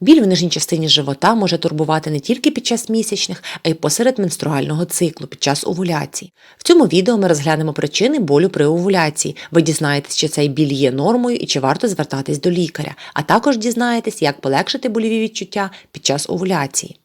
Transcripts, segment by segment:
Біль в нижній частині живота може турбувати не тільки під час місячних, а й посеред менструального циклу під час овуляції. В цьому відео ми розглянемо причини болю при овуляції. Ви дізнаєтесь, чи цей біль є нормою і чи варто звертатись до лікаря, а також дізнаєтесь, як полегшити больові відчуття під час овуляції.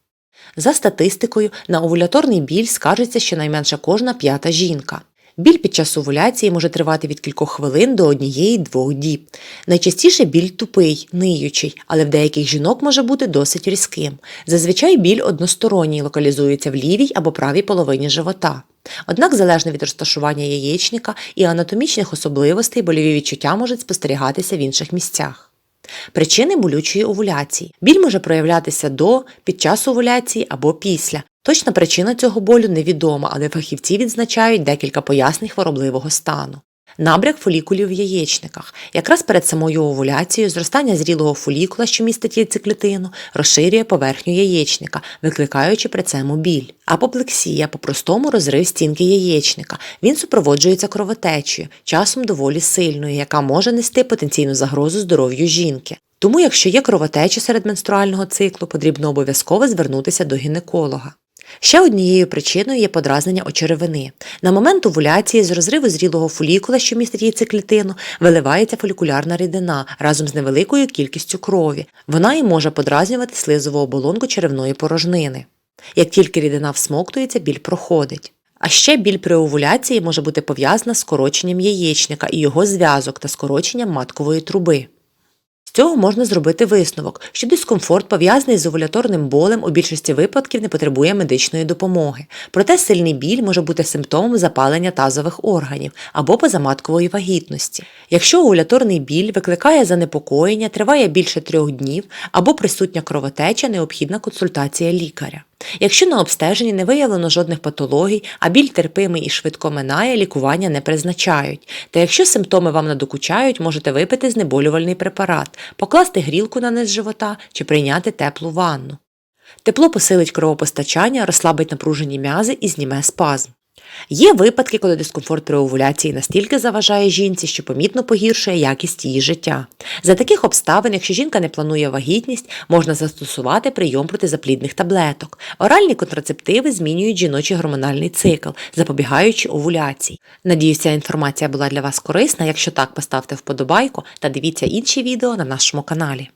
За статистикою, на овуляторний біль скаржиться щонайменше кожна п'ята жінка. Біль під час овуляції може тривати від кількох хвилин до однієї-двох діб. Найчастіше біль тупий, ниючий, але в деяких жінок може бути досить різким. Зазвичай біль односторонній локалізується в лівій або правій половині живота. Однак, залежно від розташування яєчника і анатомічних особливостей, больові відчуття можуть спостерігатися в інших місцях. Причини болючої овуляції. Біль може проявлятися до, під час овуляції або після. Точна причина цього болю невідома, але фахівці відзначають декілька пояснень хворобливого стану. Набряк фолікулів в яєчниках. Якраз перед самою овуляцією зростання зрілого фолікула, що містить яйцеклітину, розширює поверхню яєчника, викликаючи при цьому біль. Апоплексія по-простому розрив стінки яєчника. Він супроводжується кровотечею, часом доволі сильною, яка може нести потенційну загрозу здоров'ю жінки. Тому, якщо є кровотеча серед менструального циклу, потрібно обов'язково звернутися до гінеколога. Ще однією причиною є подразнення очеревини. На момент овуляції з розриву зрілого фолікула, що містить яйцеклітину, виливається фолікулярна рідина разом з невеликою кількістю крові. Вона і може подразнювати слизову оболонку черевної порожнини. Як тільки рідина всмоктується, біль проходить. А ще біль при овуляції може бути пов'язана з скороченням яєчника і його зв'язок та скороченням маткової труби. Цього можна зробити висновок, що дискомфорт, пов'язаний з овуляторним болем, у більшості випадків не потребує медичної допомоги. Проте сильний біль може бути симптомом запалення тазових органів або позаматкової вагітності. Якщо овуляторний біль викликає занепокоєння, триває більше трьох днів або присутня кровотеча, необхідна консультація лікаря. Якщо на обстеженні не виявлено жодних патологій, а біль терпимий і швидко минає, лікування не призначають. Та якщо симптоми вам надокучають, можете випити знеболювальний препарат, покласти грілку на низ живота чи прийняти теплу ванну. Тепло посилить кровопостачання, розслабить напружені м'язи і зніме спазм. Є випадки, коли дискомфорт при овуляції настільки заважає жінці, що помітно погіршує якість її життя. За таких обставин, якщо жінка не планує вагітність, можна застосувати прийом протизаплідних таблеток. Оральні контрацептиви змінюють жіночий гормональний цикл, запобігаючи овуляції. Надіюсь, ця інформація була для вас корисна. Якщо так, поставте вподобайку та дивіться інші відео на нашому каналі.